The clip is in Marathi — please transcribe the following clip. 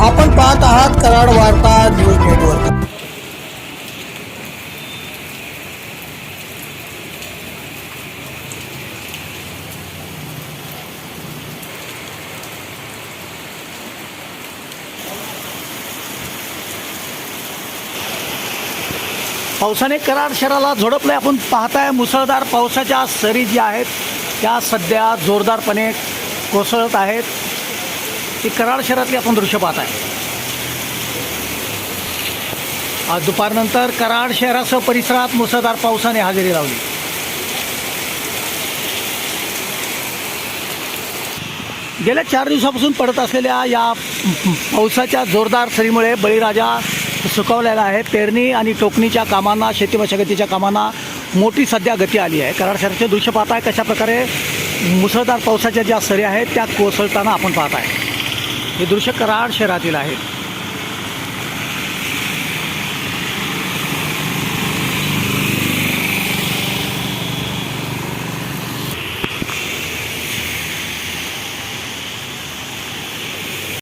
आपण पाहत आहात कराड वार्ता न्यूज नेटवर्क. पावसाने कराड शहराला झोडपले. आपण पाहताय मुसळधार पावसाच्या सरी ज्या आहेत त्या सध्या जोरदारपणे कोसळत आहेत. ती कराड शहरातली आपण दृश्य पाहत आहे. आज दुपारनंतर कराड शहरासह परिसरात मुसळधार पावसाने हजेरी लावली. गेल्या चार दिवसापासून पडत असलेल्या या पावसाच्या जोरदार सरीमुळे बळीराजा सुकावलेला आहे. पेरणी आणि टोकणीच्या कामांना शेती मशागतीच्या कामांना मोठी सध्या गती आली आहे. कराड शहराचे दृश्य पाहताय कशा प्रकारे मुसळधार पावसाच्या ज्या सरी आहेत त्या कोसळताना आपण पाहत आहे. हे दृश्य कराड शहरातील आहे.